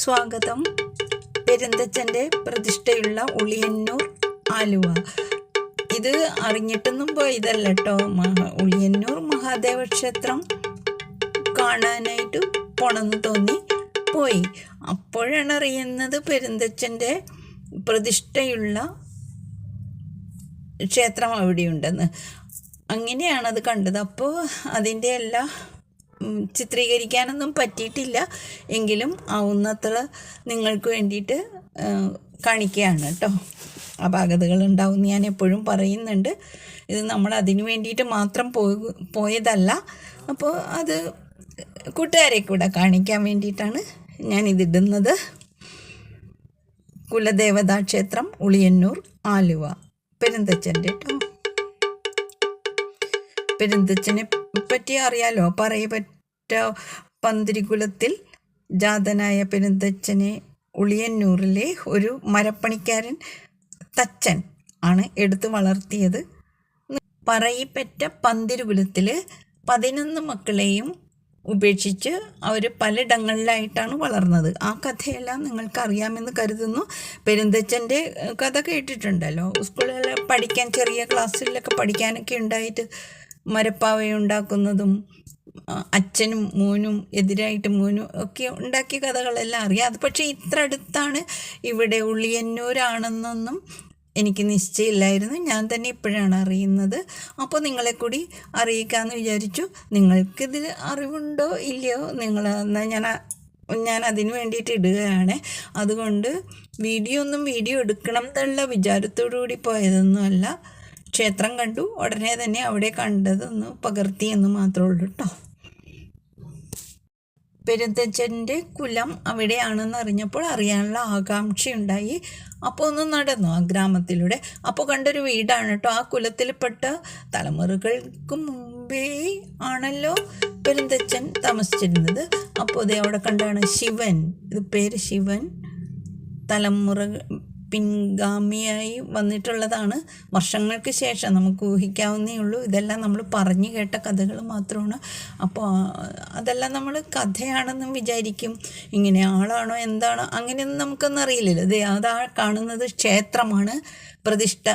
സ്വാഗതം. പെരുന്തച്ഛന്റെ പ്രതിഷ്ഠയുള്ള ഉളിയന്നൂർ ആലുവ. ഇത് അറിഞ്ഞിട്ടൊന്നും പോയതല്ല കേട്ടോ മഹാ ഉളിയന്നൂർ മഹാദേവ ക്ഷേത്രം കാണാനായിട്ട് പോണമെന്ന് തോന്നി പോയി. അപ്പോഴാണ് അറിയുന്നത് പെരുന്തച്ഛന്റെ പ്രതിഷ്ഠയുള്ള ക്ഷേത്രം അവിടെയുണ്ടെന്ന്. അങ്ങനെയാണത് കണ്ടത്. അപ്പോൾ അതിന്റെ എല്ലാ ചിത്രീകരിക്കാനൊന്നും പറ്റിയിട്ടില്ല. എങ്കിലും ആവുന്നത്ര നിങ്ങൾക്ക് വേണ്ടിയിട്ട് കാണിക്കുകയാണ് കേട്ടോ. അപാകതകൾ ഉണ്ടാവും ഞാൻ എപ്പോഴും പറയുന്നുണ്ട്. ഇത് നമ്മൾ അതിന് വേണ്ടിയിട്ട് മാത്രം പോയി പോയതല്ല. അപ്പോൾ അത് കൂട്ടുകാരെ കൂടെ കാണിക്കാൻ വേണ്ടിയിട്ടാണ് ഞാനിതിടുന്നത് കുലദേവതാ ക്ഷേത്രം ഉളിയന്നൂർ ആലുവ. പെരുന്തച്ചന്റെ കേട്ടോ പെരുന്തച്ചനെ പറ്റി അറിയാലോ പറയപ്പറ്റ പന്തിരികുലത്തിൽ ജാതനായ പെരുന്തച്ചനെ ഉളിയന്നൂറിലെ ഒരു മരപ്പണിക്കാരൻ തച്ചൻ ആണ് എടുത്തു വളർത്തിയത്. പറയിപ്പറ്റ പന്തിരുകുലത്തിൽ പതിനൊന്ന് മക്കളെയും ഉപേക്ഷിച്ച് അവർ പലയിടങ്ങളിലായിട്ടാണ് വളർന്നത്. ആ കഥയെല്ലാം നിങ്ങൾക്ക് അറിയാമെന്ന് കരുതുന്നു. പെരുന്തച്ചന്റെ കഥ കേട്ടിട്ടുണ്ടല്ലോ. സ്കൂളിൽ പഠിക്കാൻ ചെറിയ ക്ലാസ്സിലൊക്കെ പഠിക്കാനൊക്കെ ഉണ്ടായിട്ട് മരപ്പാവയുണ്ടാക്കുന്നതും അച്ഛനും മോനും എതിരായിട്ട് മോനും ഒക്കെ ഉണ്ടാക്കിയ കഥകളെല്ലാം അറിയാം. അത് പക്ഷേ ഇത്ര അടുത്താണ് ഇവിടെ ഉള്ളിയന്നൂരാണെന്നൊന്നും എനിക്ക് നിശ്ചയമില്ലായിരുന്നു. ഞാൻ തന്നെ ഇപ്പോഴാണ് അറിയുന്നത്. അപ്പോൾ നിങ്ങളെ കൂടി അറിയിക്കാമെന്ന് വിചാരിച്ചു. നിങ്ങൾക്കിതിൽ അറിവുണ്ടോ? ഇല്ലയോ? നിങ്ങൾ ഞാൻ ഞാൻ അതിന് വേണ്ടിയിട്ട് ഇടുകയാണ്. അതുകൊണ്ട് വീഡിയോ ഒന്നും വീഡിയോ എടുക്കണം എന്നുള്ള വിചാരത്തോടു കൂടി പോയതൊന്നുമല്ല. ക്ഷേത്രം കണ്ടു. ഉടനെ തന്നെ അവിടെ കണ്ടതൊന്ന് പകർത്തി എന്ന് മാത്രമേ ഉള്ളൂ കേട്ടോ പെരുന്തച്ചന്റെ കുലം അവിടെയാണെന്ന് അറിഞ്ഞപ്പോൾ അറിയാനുള്ള ആകാംക്ഷയുണ്ടായി. അപ്പോൾ ഒന്ന് നടന്നു ആ ഗ്രാമത്തിലൂടെ. അപ്പോൾ കണ്ടൊരു വീടാണ് കേട്ടോ ആ കുലത്തിൽപ്പെട്ട തലമുറകൾക്ക് മുമ്പേ ആണല്ലോ പെരുന്തച്ചൻ താമസിച്ചിരുന്നത്. അപ്പോൾ അതേ അവിടെ കണ്ടാണ് ശിവൻ. ഇത് പേര് ശിവൻ. തലമുറ പിൻഗാമിയായി വന്നിട്ടുള്ളതാണ്. വർഷങ്ങൾക്ക് ശേഷം നമുക്ക് ഊഹിക്കാവുന്നേ ഉള്ളൂ. ഇതെല്ലാം നമ്മൾ പറഞ്ഞു കേട്ട കഥകൾ മാത്രമാണ്. അപ്പോൾ അതെല്ലാം നമ്മൾ കഥയാണെന്നും വിചാരിക്കും. ഇങ്ങനെ ആളാണോ എന്താണോ അങ്ങനെയൊന്നും നമുക്കൊന്നും അറിയില്ലല്ലോ. ഇത് അതാ കാണുന്നത് ക്ഷേത്രമാണ്. പ്രതിഷ്ഠ.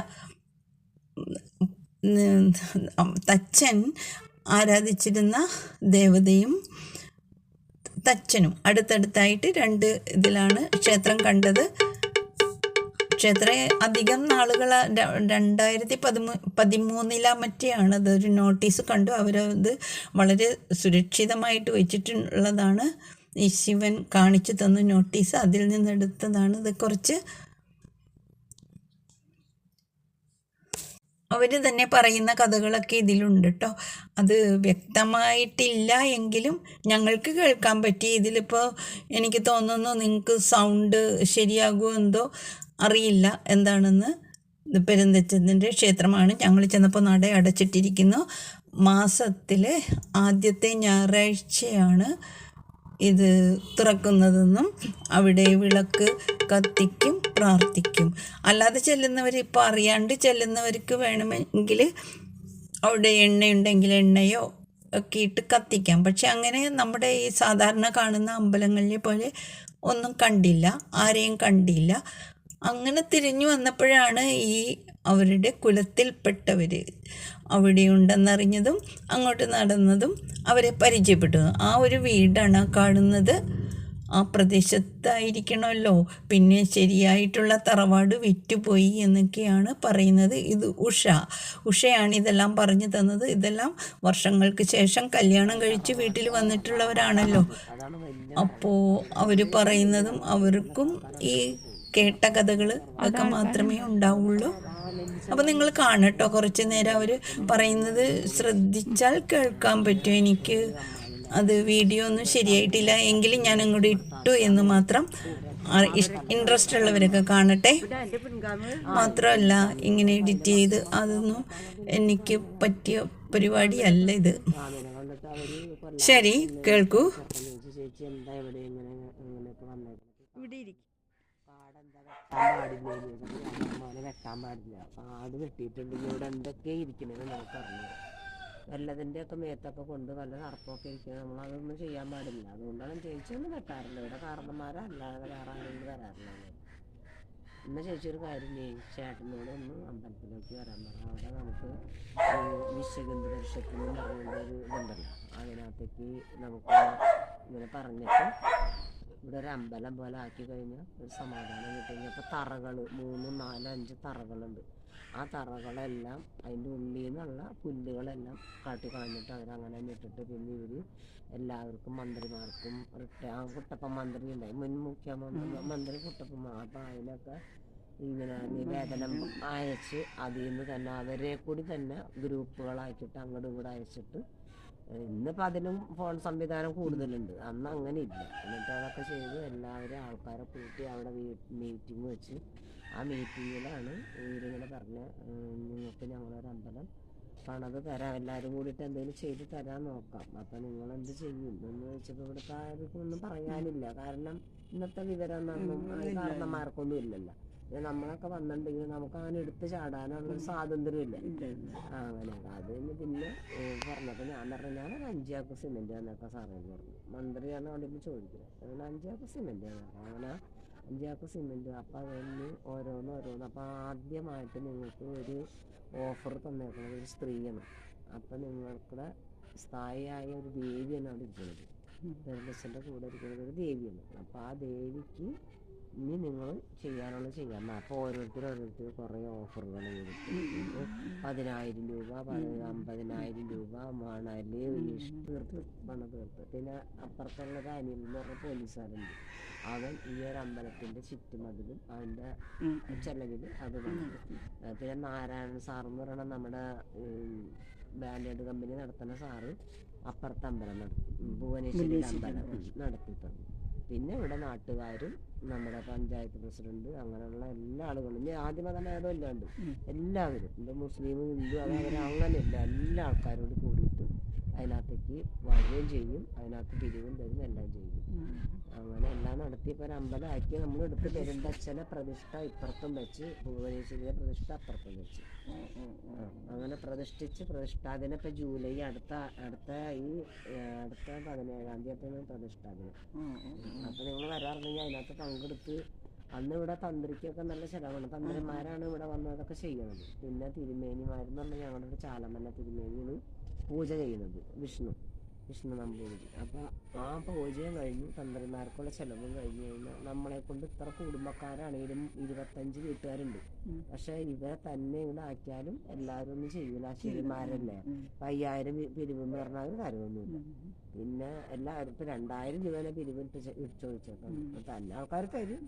തച്ചൻ ആരാധിച്ചിരുന്ന ദേവതയും തച്ചനും അടുത്തടുത്തായിട്ട് രണ്ട് ഇതിലാണ് ക്ഷേത്രം കണ്ടത്. ക്ഷേത്രം അധികം നാളുകൾ രണ്ടായിരത്തി പതിമൂ പതിമൂന്നിലാ മറ്റെയാണ് അതൊരു നോട്ടീസ് കണ്ടു. അവരത് വളരെ സുരക്ഷിതമായിട്ട് വെച്ചിട്ടുള്ളതാണ്. ഈ ശിവൻ കാണിച്ചു തന്ന നോട്ടീസ്. അതിൽ നിന്നെടുത്തതാണ് ഇത് കുറച്ച്. അവർ തന്നെ പറയുന്ന കഥകളൊക്കെ ഇതിലുണ്ട് കേട്ടോ അത് വ്യക്തമായിട്ടില്ല എങ്കിലും ഞങ്ങൾക്ക് കേൾക്കാൻ പറ്റി. ഇതിലിപ്പോൾ എനിക്ക് തോന്നുന്നു നിങ്ങൾക്ക് സൗണ്ട് ശരിയാകുമോ എന്തോ. അറിയില്ല എന്താണെന്ന് പെരുന്തച്ചതിന്റെ ക്ഷേത്രമാണ്. ഞങ്ങൾ ചെന്നപ്പോൾ നട അടച്ചിട്ടിരിക്കുന്നു. മാസത്തിലെ ആദ്യത്തെ ഞായറാഴ്ചയാണ് ഇത് തുറക്കുന്നതെന്നും അവിടെ വിളക്ക് കത്തിക്കും പ്രാർത്ഥിക്കും. അല്ലാതെ ചെല്ലുന്നവർ ഇപ്പോൾ അറിയാണ്ട് ചെല്ലുന്നവർക്ക് വേണമെങ്കിൽ അവിടെ എണ്ണയുണ്ടെങ്കിൽ എണ്ണയോ ഒക്കെ ഇട്ട് കത്തിക്കാം. പക്ഷെ അങ്ങനെ നമ്മുടെ ഈ സാധാരണ കാണുന്ന അമ്പലങ്ങളിലെ പോലെ ഒന്നും കണ്ടില്ല ആരെയും കണ്ടില്ല. അങ്ങനെ തിരിഞ്ഞു വന്നപ്പോഴാണ് ഈ അവരുടെ കുലത്തിൽപ്പെട്ടവർ അവിടെയുണ്ടെന്നറിഞ്ഞതും അങ്ങോട്ട് നടന്നതും അവരെ പരിചയപ്പെട്ടു ആ ഒരു വീടാണ് കാണുന്നത്. ആ പ്രദേശത്തായിരിക്കണമല്ലോ. പിന്നെ ശരിയായിട്ടുള്ള തറവാട് വിറ്റുപോയി എന്നൊക്കെയാണ് പറയുന്നത്. ഇത് ഉഷ. ഉഷയാണ് ഇതെല്ലാം പറഞ്ഞു തന്നത്. ഇതെല്ലാം വർഷങ്ങൾക്ക് ശേഷം കല്യാണം കഴിച്ച് വീട്ടിൽ വന്നിട്ടുള്ളവരാണല്ലോ. അപ്പോൾ അവർ പറയുന്നതും അവർക്കും ഈ കേട്ട കഥകൾ ഒക്കെ മാത്രമേ ഉണ്ടാവുള്ളൂ. അപ്പോൾ നിങ്ങൾ കാണട്ടോ. കുറച്ച് നേരം അവർ പറയുന്നത് ശ്രദ്ധിച്ചാൽ കേൾക്കാൻ പറ്റും. എനിക്ക് അത് വീഡിയോ ഒന്നും ശരിയായിട്ടില്ല. എങ്കിലും ഞാൻ അങ്ങോട്ട് ഇട്ടു എന്ന് മാത്രം ഇൻട്രസ്റ്റ് ഉള്ളവരൊക്കെ കാണട്ടെ. മാത്രമല്ല ഇങ്ങനെ എഡിറ്റ് ചെയ്ത് അതൊന്നും എനിക്ക് പറ്റിയ പരിപാടിയല്ല ഇത്. ശരി കേൾക്കൂ. ഇവിടെ ഇരിക്കും. വെട്ടാൻ പാടില്ല. മോനെ വെട്ടാൻ പാടില്ല കാട് വെട്ടിയിട്ടുണ്ടെങ്കിൽ ഇവിടെ എന്തൊക്കെ ഇരിക്കണത് നമുക്ക് അറിഞ്ഞു വല്ലതിന്റെയൊക്കെ മേത്തൊക്കെ കൊണ്ട് വല്ല സർപ്പമൊക്കെ ഇരിക്കുന്നത് നമ്മളതൊന്നും ചെയ്യാൻ പാടില്ല. അതുകൊണ്ടാണ് ചേച്ചിയൊന്നും വെട്ടാറില്ല. ഇവിടെ കാരണന്മാരല്ലാതെ വേറെ ആരെങ്കിലും വരാറില്ല. എന്നാ ചേച്ചി ഒരു കാര്യം ചേട്ടനോട് ഒന്ന് അമ്പലത്തിലേക്ക് വരാൻ പറ. അവിടെ നമുക്ക് വിശ്വഗന്ധ എന്ന് പറഞ്ഞുകൊണ്ട് ഒരു ഇതുണ്ടല്ലോ. അതിനകത്തേക്ക് നമുക്ക് ഇങ്ങനെ പറഞ്ഞിട്ട് ഇവിടെ ഒരു അമ്പലം പോലെ ആക്കി കഴിഞ്ഞാൽ ഒരു സമാധാനം കിട്ടി. കഴിഞ്ഞാൽ അപ്പോൾ തറകൾ മൂന്നും നാലും അഞ്ച് തറകളുണ്ട്. ആ തറകളെല്ലാം അതിന്റെ ഉള്ളിൽ നിന്നുള്ള പുല്ലുകളെല്ലാം കാട്ടി കളഞ്ഞിട്ട് അവരങ്ങനെ തന്നെ ഇട്ടിട്ട് പിന്നെ ഇവർ എല്ലാവർക്കും മന്ത്രിമാർക്കും റിട്ടയർ ആ കുട്ടപ്പൻ മന്ത്രി ഉണ്ടായി മുൻ മുഖ്യമന്ത്രി മന്ത്രി കുട്ടപ്പൻ. അപ്പം അതിനൊക്കെ ഇങ്ങനെ നിവേദനം അയച്ച് അതിൽ നിന്ന് തന്നെ അവരെ കൂടി തന്നെ ഗ്രൂപ്പുകളാക്കിയിട്ട് അങ്ങോട്ടും ഇങ്ങോട്ടും അയച്ചിട്ട് ഇന്നിപ്പോൾ അതിനും ഫോൺ സംവിധാനം കൂടുതലുണ്ട്. അന്ന് അങ്ങനെ ഇല്ല എന്നിട്ട് അതൊക്കെ ചെയ്ത് എല്ലാവരും ആൾക്കാരെ കൂട്ടി അവിടെ മീറ്റിംഗ് വെച്ച് ആ മീറ്റിങ്ങിലാണ് ഇവരിങ്ങനെ പറഞ്ഞ് നിങ്ങൾക്ക് ഞങ്ങളൊരു അമ്പലം പണത് തരാം. എല്ലാവരും കൂടിയിട്ട് എന്തെങ്കിലും ചെയ്ത് തരാൻ നോക്കാം. അപ്പം നിങ്ങൾ എന്ത് ചെയ്യും? എന്ന് ചോദിച്ചപ്പോൾ ഇവിടുത്തെ ആർക്കും ഒന്നും പറയാനില്ല. കാരണം ഇന്നത്തെ വിവരം ഒന്നും കാരണന്മാർക്കൊന്നും ഇല്ലല്ലോ. പിന്നെ നമ്മളൊക്കെ വന്നിട്ടുണ്ടെങ്കിൽ നമുക്ക് അങ്ങനെ എടുത്ത് ചാടാനുള്ള ഒരു സ്വാതന്ത്ര്യം ഇല്ല ആ, അങ്ങനെ. അത് കഴിഞ്ഞ് പിന്നെ പറഞ്ഞപ്പോൾ ഞാൻ പറഞ്ഞു ഞാൻ ഒരു അഞ്ചാക്ക് സിമെന്റ് എന്നൊക്കെ സാറേന്ന് പറഞ്ഞു. മന്ത്രിയാണ് അവിടെ ഇരുന്ന് ചോദിക്കുന്നത് അങ്ങനെ അഞ്ചാക്ക് സിമെന്റ് അങ്ങനെ അഞ്ചാക്ക് സിമെന്റ്. അപ്പൊ അതിന് ഓരോന്ന് ഓരോന്ന്. അപ്പൊ ആദ്യമായിട്ട് നിങ്ങൾക്ക് ഒരു ഓഫർ തന്നേക്കുന്നത് ഒരു സ്ത്രീയാണ്. അപ്പം നിങ്ങൾക്കുടെ സ്ഥായിയായ ഒരു ദേവിയാണ് അവിടെ ഇരിക്കുന്നത്. പെരുന്തച്ഛന്റെ കൂടെ ഇരിക്കുന്നത് ഒരു ദേവിയാണ്. അപ്പൊ ആ ദേവിക്ക് ഇനി നിങ്ങൾ ചെയ്യാനുള്ളത് ചെയ്യാം. അപ്പോൾ ഓരോരുത്തർ ഓരോരുത്തർ കുറേ ഓഫറുകൾ കൊടുത്തു പതിനായിരം രൂപ പതി- അമ്പതിനായിരം രൂപ മണൽ തീർത്ത് പണം തീർത്ത് പിന്നെ അപ്പുറത്തുള്ളത് അനിൽ എന്ന് പറഞ്ഞ പോലീസുകാരുണ്ട്. അവൻ ഈ ഒരു അമ്പലത്തിന്റെ ചുറ്റുമതിലും അവന്റെ ചെലവിൽ അത് പിന്നെ നാരായണൻ സാർ എന്ന് പറയുന്ന നമ്മുടെ ബാൻഡേഡ് കമ്പനി നടത്തുന്ന സാറ് അപ്പുറത്തെ അമ്പലം നടത്തി ഭുവനേശ്വരി അമ്പലം നടത്തി തന്നു പിന്നെ ഇവിടെ നാട്ടുകാരും നമ്മുടെ പഞ്ചായത്ത് പ്രസിഡന്റ് അങ്ങനെയുള്ള എല്ലാ ആളുകളും. ഇനി ആദ്യമത ഭേദം ഇല്ലാണ്ട് എല്ലാവരും ഇപ്പൊ മുസ്ലിം ഹിന്ദു അങ്ങനെ അങ്ങനെയല്ല എല്ലാ ആൾക്കാരോട് കൂടിയിട്ട് അതിനകത്തേക്ക് വരികയും ചെയ്യും അതിനകത്ത് പിരിവും തരും എല്ലാം ചെയ്യും. അങ്ങനെ എല്ലാം നടത്തിയപ്പോൾ ഒരു അമ്പലമാക്കി നമ്മൾ എടുത്ത് പെരുന്തച്ഛനെ പ്രതിഷ്ഠ ഇപ്പുറത്തും വെച്ച് ഭുവനേശ്വരിയുടെ പ്രതിഷ്ഠ അപ്പുറത്തും വെച്ച്. അങ്ങനെ പ്രതിഷ്ഠിച്ച് പ്രതിഷ്ഠാദിനം ഇപ്പം ജൂലൈ അടുത്ത അടുത്ത ഈ അടുത്ത പതിനേഴാം തീയതി പ്രതിഷ്ഠാദിനം അപ്പൊ നിങ്ങൾ വരാറുണ്ടെങ്കിൽ അതിനകത്ത് പങ്കെടുത്ത് അന്ന് ഇവിടെ തന്ത്രിക്കൊക്കെ നല്ല ചിലവാണ്. തന്ത്രിമാരാണ് ഇവിടെ വന്ന് അതൊക്കെ ചെയ്യണത്. പിന്നെ തിരുമേനിമാരെന്ന് പറഞ്ഞാൽ ഞങ്ങളുടെ ചാലമല്ല തിരുമേനിയാണ് പൂജ ചെയ്യുന്നത് വിഷ്ണു. വിഷ്ണു നമ്പൂതിരി. അപ്പം ആ പൂജയും കഴിഞ്ഞ് തന്ത്രിമാർക്കുള്ള ചിലവും കഴിഞ്ഞ് കഴിഞ്ഞാൽ നമ്മളെ കൊണ്ട് ഇത്ര കുടുംബക്കാരാണെങ്കിലും ഇരുപത്തഞ്ച് വീട്ടുകാരുണ്ട്. പക്ഷെ ഇവരെ തന്നെ ഇവിടെ ആക്കിയാലും എല്ലാവരും ഒന്നും ചെയ്യൂല ശരിമാരല്ലേ? അപ്പൊ അയ്യായിരം പിരിവ് പറഞ്ഞാൽ ഒരു കാര്യമൊന്നുമില്ല. പിന്നെ എല്ലാവരും ഇപ്പൊ രണ്ടായിരം രൂപേനെ പിരിവ് ചോദിച്ചേക്കാം. അപ്പൊ തന്നെ ആൾക്കാർ തരും.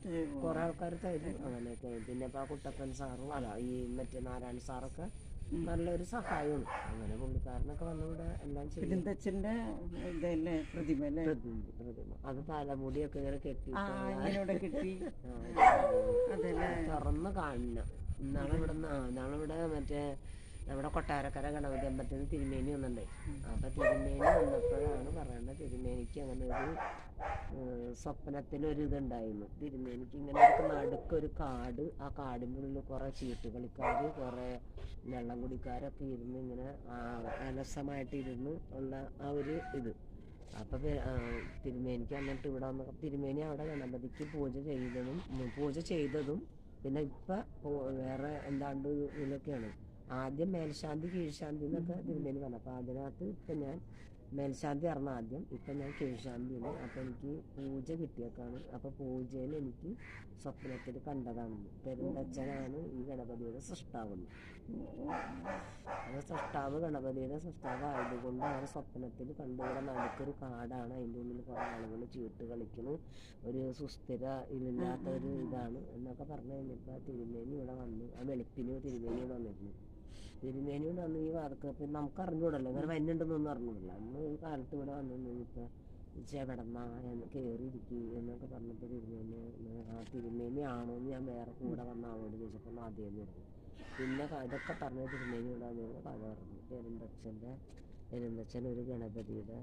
കുറെ ആൾക്കാർ തരും. അങ്ങനെയൊക്കെ. പിന്നെ ഇപ്പൊ ആ കുട്ടപ്പൻ സാറും അല്ല ഈ മറ്റേ നാരായണ സാറൊക്കെ നല്ലൊരു സഹായമാണ്. അങ്ങനെ പുള്ളിക്കാരനൊക്കെ വന്നിവിടെ എല്ലാം ചെയ്യും ഇതല്ലേ പ്രതിമ അല്ലേ? പ്രതിമ പ്രതിമ. അത് തലമുടിയൊക്കെ ഇങ്ങനെ കെട്ടി ആ ഇങ്ങനെ കിട്ടി. അതല്ലേ? തുറന്ന് കാണണം. ഇന്നാളിവിടെ ഇന്നാളിവിടെ മറ്റേ നമ്മുടെ കൊട്ടാരക്കര ഗണപതി അമ്പലത്തിൽ നിന്ന് തിരുമേനി വന്നിട്ടുണ്ടായി. അപ്പൊ തിരുമേനി വന്നപ്പോഴാണ് പറയുന്നത് തിരുമേനിക്ക് അങ്ങനെ ഒരു സ്വപ്നത്തിലൊരു ഇതുണ്ടായിരുന്നു തിരുമേനിക്ക് ഇങ്ങനെ ഒരു നടുക്കൊരു കാട് ആ കാടിന്റെ ഉള്ളിൽ കുറേ ചീട്ടുകളിക്കാർ കുറേ വെള്ളം കുടിക്കാരൊക്കെ ഇരുന്ന് ഇങ്ങനെ അലസമായിട്ടിരുന്ന് ഉള്ള ആ ഒരു ഇത്. അപ്പൊ തിരുമേനിക്ക് എന്നിട്ട് ഇവിടെ വന്ന തിരുമേനി അവിടെ ഗണപതിക്ക് പൂജ ചെയ്തതും പൂജ ചെയ്തതും പിന്നെ ഇപ്പൊ വേറെ എന്താണ്ട് ഇതിലൊക്കെയാണ്. ആദ്യം മേൽശാന്തി കീഴ്ശാന്തി എന്നൊക്കെ തിരുമേനി പറഞ്ഞു. അപ്പൊ അതിനകത്ത് ഇപ്പൊ ഞാൻ മേൽശാന്തി അറിഞ്ഞ ആദ്യം. ഇപ്പൊ ഞാൻ കീഴ്ശാന്തിയാണ് അപ്പൊ എനിക്ക് പൂജ കിട്ടിയേക്കാണ്. അപ്പൊ പൂജയിൽ എനിക്ക് സ്വപ്നത്തിൽ കണ്ടതാണ്. പെരുന്തച്ഛനാണ് ഈ ഗണപതിയുടെ സൃഷ്ടാവ് അത് സൃഷ്ടാവ് ഗണപതിയുടെ സൃഷ്ടാവ് ആയതുകൊണ്ട് അവർ സ്വപ്നത്തിൽ കണ്ടുകൂടെ നടുക്കൊരു കാടാണ്. അതിന്റെ ഉള്ളിൽ കുറേ ആളുകൾ ചീട്ട് കളിക്കുന്നു. ഒരു സുസ്ഥിര ഇല്ലാത്ത ഒരു ഇതാണ് എന്നൊക്കെ പറഞ്ഞു കഴിഞ്ഞപ്പോൾ തിരുമേനി ഇവിടെ വന്നു. ആ വെളുപ്പിന് തിരുമേനി ഇവിടെ വന്നിരുന്നു. തിരുമേനി ഇവിടെ വന്ന് ഈ പിന്നെ നമുക്ക് അറിഞ്ഞൂടല്ലോ ഇങ്ങനെ വന്നുണ്ടെന്നൊന്നും അറിഞ്ഞൂടല്ലോ. അന്ന് ഈ കാലത്ത് ഇവിടെ വന്നു കഴിഞ്ഞപ്പോൾ ചെവിടമ്മ എന്ന് കയറിയിരിക്കും എന്നൊക്കെ പറഞ്ഞപ്പോൾ തിരുമേനി ആ തിരുമേനി ആണോ എന്ന് ഞാൻ വേറെ കൂടെ വന്ന ആളോട് ചോദിച്ചപ്പോൾ ആദ്യം പറഞ്ഞു. പിന്നെ ഇതൊക്കെ പറഞ്ഞ തിരുമേനി ഇവിടെ വന്നു കഥ പറഞ്ഞു. പെരുന്തച്ഛന്റെ പെരുന്തച്ഛൻ ഒരു ഗണപതിയുടെ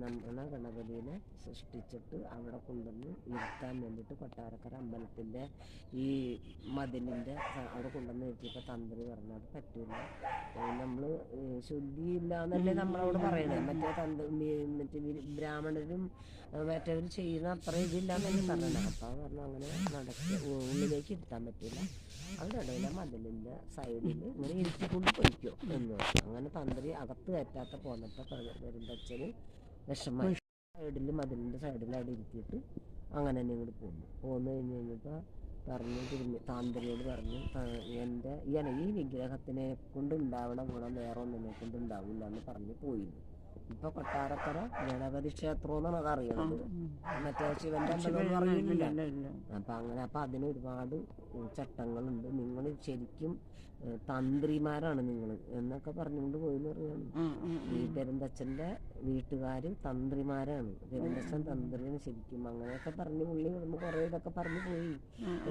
നമ്മളെ ഗണപതിനെ സൃഷ്ടിച്ചിട്ട് അവിടെ കൊണ്ടുവന്ന് ഇരുത്താൻ വേണ്ടിയിട്ട് കൊട്ടാരക്കര അമ്പലത്തിന്റെ ഈ മതിലിന്റെ അവിടെ കൊണ്ടുവന്ന് ഇരുത്തിയപ്പോൾ തന്ത്രി പറഞ്ഞു അത് പറ്റൂല. നമ്മൾ ശുദ്ധിയില്ല എന്നല്ലേ നമ്മളവിടെ പറയണേ മറ്റേ തന്ത്രി മറ്റേ ബ്രാഹ്മണരും മറ്റവരും ചെയ്യുന്ന അത്ര ഇതില്ല എന്നല്ലേ പറയണേ അപ്പം പറഞ്ഞു അങ്ങനെ നടക്കി. ഉള്ളിലേക്ക് ഇരുത്താൻ പറ്റില്ല അവിടെ ഇടയിലെ മതിലിന്റെ സൈഡിൽ ഇങ്ങനെ ഇരുത്തിക്കൊണ്ട് പൊയ്ക്കോ. എന്ന് പറഞ്ഞു. അങ്ങനെ തന്ത്രി അകത്ത് കയറ്റാത്ത പോന്നപ്പോൾ അച്ഛന് വിഷമായി. സൈഡിൽ മതിലിന്റെ സൈഡിൽ അവിടെ ഇരുത്തിയിട്ട് അങ്ങനെ തന്നെ ഇങ്ങോട്ട് പോന്നു. പോന്നു കഴിഞ്ഞ് കഴിഞ്ഞപ്പോൾ പറഞ്ഞു തിരുമ്മി താന്തരിയോട് പറഞ്ഞു "ത- എന്റെ ഈ അല്ല ഈ വിഗ്രഹത്തിനെ കൊണ്ട് ഉണ്ടാവണ ഗുണം വേറെ ഒന്നിനെ കൊണ്ട് ഉണ്ടാവില്ല എന്ന് പറഞ്ഞ് പോയിരുന്നു. ഇപ്പൊ കൊട്ടാരക്കര ഗണപതി ക്ഷേത്രം എന്നാണ് അത് അറിയണത്. മറ്റേ ശിവന്റെ അമ്പലം അപ്പം അങ്ങനെ അപ്പൊ അതിന് ഒരുപാട് ചട്ടങ്ങളുണ്ട്. നിങ്ങൾ ശരിക്കും തന്ത്രിമാരാണ് നിങ്ങൾ എന്നൊക്കെ പറഞ്ഞുകൊണ്ട് പോയി എന്ന് പറയാണ് ഈ പെരുന്തച്ഛന്റെ വീട്ടുകാരും തന്ത്രിമാരാണ്. പെരുന്തച്ഛൻ തന്ത്രിയാണ് ശരിക്കും. അങ്ങനെയൊക്കെ പറഞ്ഞ് പുള്ളി നമ്മൾ കുറെ ഇതൊക്കെ പറഞ്ഞു പോയി.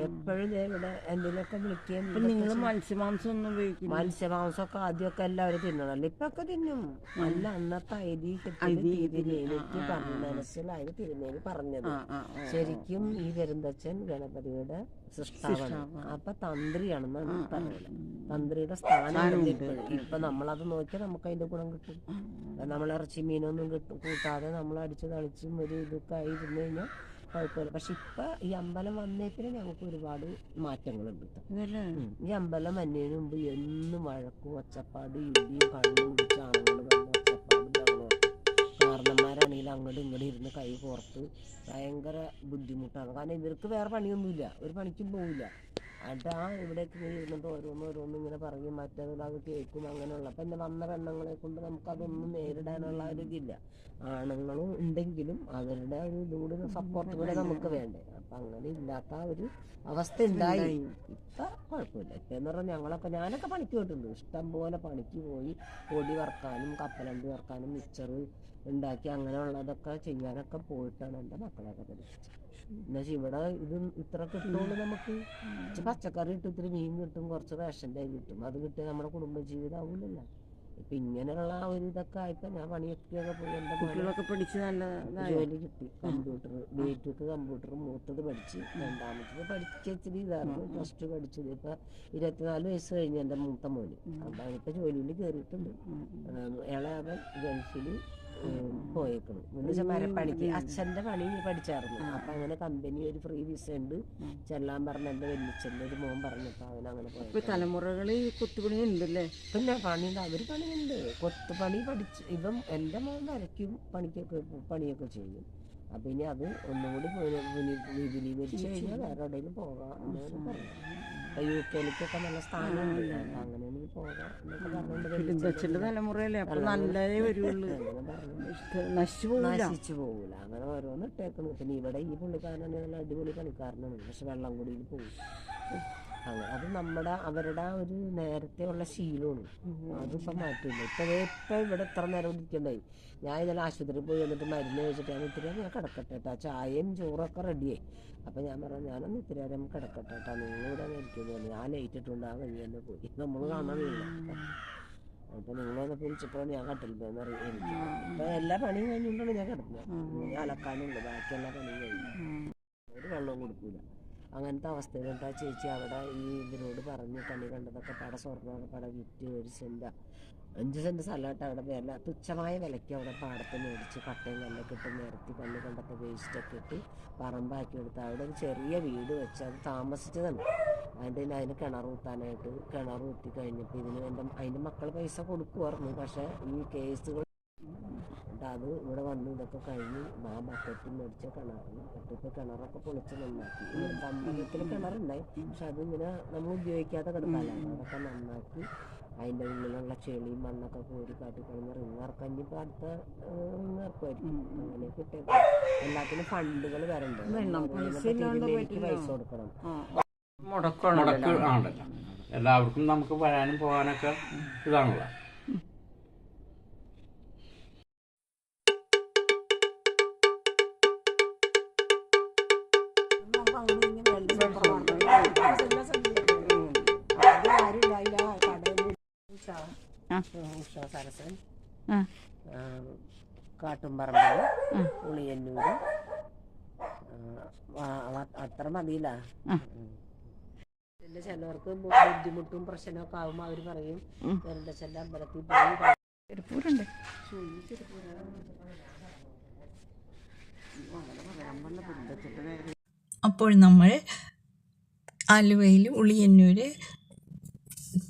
എപ്പോഴും ഞാൻ ഇവിടെ എന്തെങ്കിലുമൊക്കെ വിളിക്കുകയും ഇതൊക്കെ നിങ്ങൾ. മത്സ്യമാംസം ഒന്നും മത്സ്യമാംസമൊക്കെ ആദ്യമൊക്കെ എല്ലാവരും തിന്നണല്ലോ ഇപ്പൊ ഒക്കെ തിന്നും. അല്ല അന്നത്തെ ഐതിഹ്യത്തിൽ ആ, പറഞ്ഞു. മനസ്സിലായത് തിരുമേനി പറഞ്ഞത്. ശരിക്കും ഈ പെരുന്തച്ഛൻ ഗണപതിയുടെ സൃഷ്ടാവാണ്. അപ്പൊ തന്ത്രിയാണെന്നാണ് പറയുന്നത്. തന്ത്രിയുടെ സ്ഥാനം. ഇപ്പൊ നമ്മളത് നോക്കിയാൽ നമുക്ക് അതിന്റെ ഗുണം കിട്ടും. നമ്മൾ ഇറച്ചി മീനൊന്നും കിട്ടും കൂട്ടാതെ നമ്മൾ അടിച്ച് തളിച്ചും ഒരു ഇതൊക്കെ ആയി ഇരുന്നു കഴിഞ്ഞാൽ കുഴപ്പമില്ല. പക്ഷെ ഇപ്പൊ ഈ അമ്പലം വന്നേപ്പിന് ഞങ്ങൾക്ക് ഒരുപാട് മാറ്റങ്ങളുണ്ട് ഈ അമ്പലം വന്നതിന് മുമ്പ് എന്നും വഴക്കും ഒച്ചപ്പാട് ഇടിയും കണ്ണും പിടിച്ച് ആണുങ്ങൾ വന്ന് ഒച്ചപ്പാടും കാരണന്മാരാണെങ്കിൽ അങ്ങോട്ടും ഇങ്ങോട്ടും ഇരുന്ന് കൈ കോർത്ത് ഭയങ്കര ബുദ്ധിമുട്ടാണ്. കാരണം ഇവർക്ക് വേറെ പണിയൊന്നുമില്ല. ഒരു പണിക്കും പോവില്ല. എന്നിട്ട് ആ ഇവിടേക്ക് ഇങ്ങനെ ഇരുന്നിട്ട് ഓരോന്ന് ഓരോന്ന് ഇങ്ങനെ പറയും. മറ്റേത് അത് കേൾക്കും അങ്ങനെയുള്ള. അപ്പം എന്റെ വന്ന പെണ്ണുങ്ങളെ കൊണ്ട് നമുക്കതൊന്നും നേരിടാനുള്ള ഒരു ഇതില്ല. ആണുങ്ങളും ഉണ്ടെങ്കിലും അവരുടെ ഒരു ഇതുകൂടി സപ്പോർട്ട് കൂടെ നമുക്ക് വേണ്ടേ. അപ്പം അങ്ങനെ ഇല്ലാത്ത ഒരു അവസ്ഥ ഉണ്ടായി. ഇപ്പം കുഴപ്പമില്ല. ഇപ്പം എന്ന് പറഞ്ഞാൽ ഞങ്ങളൊക്കെ ഞാനൊക്കെ പണിക്ക് പോയിട്ടുണ്ട്. ഇഷ്ടം പോലെ പണിക്ക് പോയി പൊടി വറക്കാനും കപ്പലണ്ടി വറക്കാനും മിച്ചർ ഉണ്ടാക്കി അങ്ങനെയുള്ളതൊക്കെ ചെയ്യാനൊക്കെ പോയിട്ടാണ് എന്റെ മക്കളൊക്കെ പഠിപ്പിച്ചത് എന്നുവെച്ചാൽ ഇവിടെ ഇത് ഇത്ര കിട്ടുള്ളൂ നമുക്ക്. കുറച്ച് പച്ചക്കറി ഇട്ട് ഇത്തിരി മീൻ കിട്ടും കുറച്ച് റേഷന്റെ കിട്ടും. അത് കിട്ടിയാൽ നമ്മുടെ കുടുംബജീവിതം ആവില്ലല്ലോ ഇപ്പൊ ഇങ്ങനെയുള്ള ആ ഒരു ഇതൊക്കെ ആയപ്പോ ഞാൻ പണിയൊക്കെ പോയി. എന്റെ കുട്ടികളൊക്കെ പഠിച്ച് നല്ല ജോലി കിട്ടി. കമ്പ്യൂട്ടർ ബിടെക് കമ്പ്യൂട്ടർ മൂത്തത് പഠിച്ച് രണ്ടാമത്തത് പഠിച്ച ഇച്ചിരി ഇതായിരുന്നു. പ്ലസ് ടു പഠിച്ചത്. ഇപ്പൊ ഇരുപത്തിനാല് വയസ്സ് കഴിഞ്ഞ് എന്റെ മൂത്ത മോന്. അപ്പൊ അതിപ്പോ ജോലിയിൽ കയറിയിട്ടുണ്ട്. ഇളയവൻ ഗൾഫിൽ പോയേക്കണം. എന്ന് വെച്ചാൽ മരപ്പണിക്ക് അച്ഛന്റെ പണി പഠിച്ചായിരുന്നു അപ്പൊ അങ്ങനെ കമ്പനി ഒരു ഫ്രീ വിസ ഉണ്ട് ചെല്ലാൻ പറഞ്ഞ എന്റെ വെല്ലിച്ചന്റെ ഒരു മോൻ പറഞ്ഞപ്പോ അവൻ അങ്ങനെ പോയി കൊത്തുപണി ഉണ്ടല്ലേ? പിന്നെ പണിയുണ്ട് അവർ പണിയുണ്ട്. കൊത്തുപണി പഠിച്ച് ഇവൻ എന്റെ മോൻ വരയ്ക്കും പണിക്കൊക്കെ പണിയൊക്കെ ചെയ്യും. അപ്പം ഇനി അത് ഒന്നും കൂടി വിപുലീകരിച്ച് കഴിഞ്ഞാൽ വേറെ എവിടെയെങ്കിലും പോകാം എന്നാണ് പറഞ്ഞത്. യു കെയിലേക്കൊക്കെ നല്ല സ്ഥാനമുണ്ട്. അപ്പം അങ്ങനെ എനിക്ക് പോകാം എന്നൊക്കെ പറഞ്ഞുകൊണ്ട് പെരുന്തച്ഛന്റെ വെല്ലിച്ചന്റെ തലമുറയല്ലേ? അപ്പൊ നല്ലതേ വരുള്ളൂ അങ്ങനെ പറഞ്ഞു ഇത് നശിച്ചു പോകില്ല പോകൂല അങ്ങനെ ഓരോന്ന് ഇട്ടേക്കണ് പിന്നെ ഇവിടെ ഈ പുള്ളിക്കാരനെ നല്ല അടിപൊളി പണിക്കാരനാണ്. പക്ഷെ വെള്ളം കൂടിയിൽ പോകും അത് നമ്മുടെ അവരുടെ ആ ഒരു നേരത്തെ ഉള്ള ശീലമാണ് അതിപ്പം മാറ്റില്ല. ഇപ്പം ഇപ്പം ഇവിടെ ഇത്ര നേരം ഇരിക്കണ്ടായി. ഞാൻ ഇന്നലെ ആശുപത്രിയിൽ പോയി വന്നിട്ട് മരുന്ന് കഴിച്ചിട്ട് ഞാൻ ഇത്തിരി ഞാൻ കിടക്കട്ടെ കേട്ടോ ചായയും ചോറൊക്കെ റെഡിയായി അപ്പം ഞാൻ പറഞ്ഞു ഞാനൊന്ന് ഇത്തിരി നേരം കിടക്കട്ടെ കേട്ടോ നിങ്ങൾ ഇവിടെ ഇരിക്കുന്നു ഞാൻ ലേറ്റ് ഇട്ടുണ്ട് ആ വഴി തന്നെ പോയി. നമ്മൾ കാണാനില്ല അപ്പൊ നിങ്ങൾ വന്നപ്പോൾ വിളിച്ചപ്പോഴാണ് ഞാൻ കട്ടില്ലെന്ന് അറിയാം അപ്പൊ എല്ലാ പണിയും കഴിഞ്ഞുകൊണ്ടാണ് ഞാൻ കിടക്കുന്നത് ഞാൻ അലക്കാനുണ്ട്. ബാക്കി എല്ലാ പണിയും കഴിഞ്ഞു. ഒരു വെള്ളവും കൊടുക്കൂല. അങ്ങനത്തെ അവസ്ഥയിലുണ്ട് ആ ചേച്ചി. അവിടെ ഈ ഇതിനോട് പറഞ്ഞു കണി കണ്ടതൊക്കെ പട സ്വർണമൊക്കെ പട വിറ്റ് ഒരു സെന്റ് അഞ്ച് സെന്റ് സ്ഥലമായിട്ട് അവിടെ വില തുച്ഛമായ വിലയ്ക്ക് അവിടെ പാടത്ത് മേടിച്ച് കട്ടയും കല്ലൊക്കെ ഇട്ട് നിരത്തി കണ്ണി കണ്ടത്തെ വേസ്റ്റൊക്കെ ഇട്ട് പറമ്പാക്കി എടുത്ത് അവിടെ ഒരു ചെറിയ വീട് വെച്ച് അത് താമസിച്ചതാണ്. അതിന്റെ അതിന് കിണർ കൂട്ടാനായിട്ട് കിണർ കുത്തി കഴിഞ്ഞപ്പോൾ ഇതിന് എന്റെ അതിന്റെ മക്കൾ പൈസ കൊടുക്കുമായിരുന്നു പക്ഷേ ഈ കേസുകൾ എന്നിട്ട് അത് ഇവിടെ വന്ന് ഇതൊക്കെ കഴിഞ്ഞ് ആ ബക്കറ്റ് മേടിച്ച കിണറിന് ഇപ്പോൾ കിണറൊക്കെ പൊളിച്ച് നന്നാക്കി. ഇവിടുത്തെ അമ്പലത്തിൽ കിണറുണ്ടായി. പക്ഷെ അതിങ്ങനെ നമ്മൾ ഉപയോഗിക്കാതെ കിടക്കാനാണ് അതൊക്കെ നന്നാക്കി അതിന്റെ ഉള്ളിലുള്ള ചെളിയും മണ്ണൊക്കെ കോരി കാട്ടി കഴിഞ്ഞ് റിങ് ഇറക്കാൻ ഇനിയിപ്പോൾ അടുത്ത റിങ് ഇറക്കുമായിരിക്കും. അങ്ങനെ കിട്ടിയത്. എല്ലാത്തിനും ഫണ്ടുകൾ വരണ്ടേ. പൈസ കൊടുക്കണം. മുടക്കാണ് എല്ലാവർക്കും നമുക്ക് വരാനും പോകാനൊക്കെ ഇതാണല്ലോ. ഉഷ. ഉഷ സരസൻ. ആ. ഉളിയന്നൂര് അത്ര മതിയില്ല. പിന്നെ ചിലവർക്ക് ബുദ്ധിമുട്ടും പ്രശ്നമൊക്കെ ആകുമ്പോൾ അവർ പറയും. പെരുന്തച്ചന്റെ അമ്പലത്തിൽ പോയി അപ്പോൾ നമ്മൾ ആലുവയിൽ ഉളിയന്നൂർ